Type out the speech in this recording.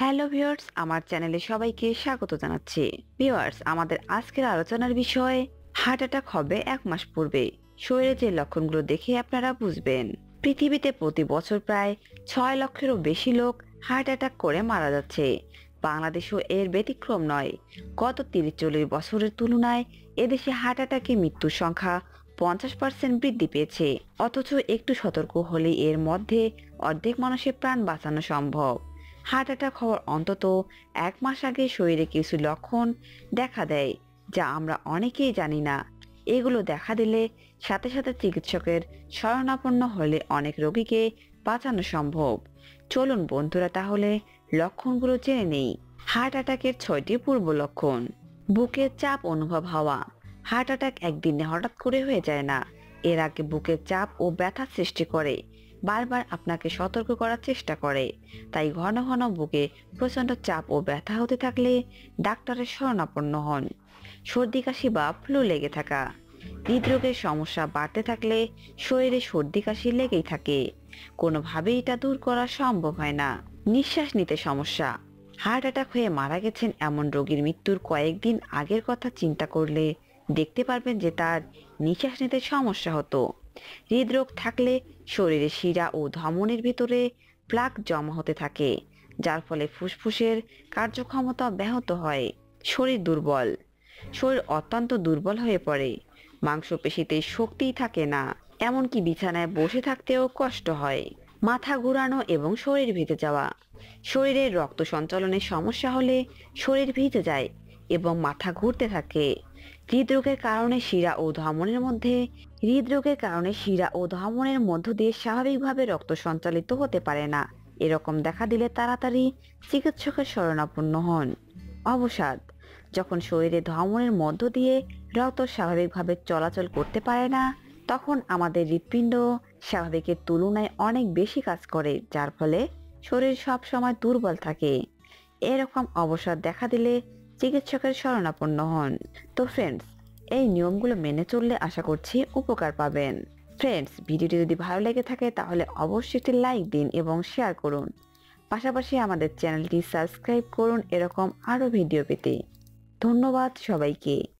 Hello viewers, আমার চ্যানেলে সবাইকে স্বাগত জানাচ্ছি। ভিউয়ার্স, আমাদের আজকের আলোচনার বিষয়, হার্ট অ্যাটাক হবে এক মাস পূর্বে। শরীরে যে লক্ষণগুলো দেখে আপনারা বুঝবেন। পৃথিবীতে প্রতি বছর প্রায় ছয় লক্ষেরও বেশি লোক হার্ট অ্যাটাক করে মারা যাচ্ছে। বাংলাদেশও এর ব্যতিক্রম নয়। গত তিরিশ চল্লিশ বছরের তুলনায় এদেশে হার্ট অ্যাটাকে মৃত্যুর সংখ্যা পঞ্চাশ পার্সেন্ট বৃদ্ধি পেয়েছে। অথচ একটু সতর্ক হলেই এর মধ্যে অর্ধেক মানুষের প্রাণ বাঁচানো সম্ভব। হার্ট অ্যাটাক হওয়ার অন্তত এক মাস আগে শরীরে কিছু লক্ষণ দেখা দেয়, যা আমরা অনেকেই জানি না। এগুলো দেখা দিলে সাথে সাথে চিকিৎসকের শরণাপন্ন হলে অনেক রোগীকে বাঁচানো সম্ভব। চলুন বন্ধুরা, তাহলে লক্ষণগুলো জেনে নেই। হার্ট অ্যাটাকের ছয়টি পূর্ব লক্ষণ। বুকের চাপ অনুভব হওয়া। হার্ট অ্যাটাক একদিনে হঠাৎ করে হয়ে যায় না। এর আগে বুকের চাপ ও ব্যথার সৃষ্টি করে। বারবার আপনাকে সতর্ক করার চেষ্টা করে। তাই ঘন ঘন বুকে প্রচণ্ড চাপ ও ব্যথা হতে থাকলে ডাক্তারের শরণাপন্ন হন। সর্দি, কাশি বা ফ্লু লেগে থাকা। হৃদরোগের সমস্যা বাড়তে থাকলে শরীরে সর্দি, কাশি লেগেই থাকে। কোনোভাবেই এটা দূর করা সম্ভব হয় না। নিঃশ্বাস নিতে সমস্যা। হার্ট অ্যাটাক হয়ে মারা গেছেন এমন রোগীর মৃত্যুর কয়েকদিন আগের কথা চিন্তা করলে দেখতে পারবেন যে তার নিঃশ্বাস নিতে সমস্যা হতো। হৃদরোগ থাকলে শরীরে শিরা ও ধমনের ভিতরে প্লাক জমা হতে থাকে, যার ফলে ফুসফুসের কার্যক্ষমতা ব্যাহত হয়, শরীর দুর্বল। শরীর অত্যন্ত দুর্বল হয়ে পড়ে, মাংসপেশিতে শক্তিই থাকে না, এমনকি বিছানায় বসে থাকতেও কষ্ট হয়, মাথা ঘোরানো এবং শরীর ভিজে যাওয়া। শরীরের রক্ত সঞ্চালনের সমস্যা হলে শরীর ভিজে যায় এবং মাথা ঘুরতে থাকে। হৃদরোগের কারণে শিরা ও ধমনের মধ্যে, হৃদরোগের কারণে শিরা ও ধমনের মধ্য দিয়ে স্বাভাবিকভাবে রক্ত সঞ্চালিত হতে পারে না। এরকম দেখা দিলে তাড়াতাড়ি চিকিৎসকের শরণাপন্ন হন। অবসাদ, যখন শরীরে ধমনের মধ্য দিয়ে রক্ত স্বাভাবিকভাবে চলাচল করতে পারে না, তখন আমাদের হৃৎপিণ্ড স্বাভাবিকের তুলনায় অনেক বেশি কাজ করে, যার ফলে শরীর সব সময় দুর্বল থাকে। এরকম অবসাদ দেখা দিলে চিকিৎসকের শরণাপন্ন হন। তো ফ্রেন্ডস এই নিয়মগুলো মেনে চললে আশা করছি উপকার পাবেন। ফ্রেন্ডস ভিডিওটি যদি ভালো লেগে থাকে তাহলে অবশ্যই একটি লাইক দিন এবং শেয়ার করুন। পাশাপাশি আমাদের চ্যানেলটি সাবস্ক্রাইব করুন, এরকম আরও ভিডিও পেতে। ধন্যবাদ সবাইকে।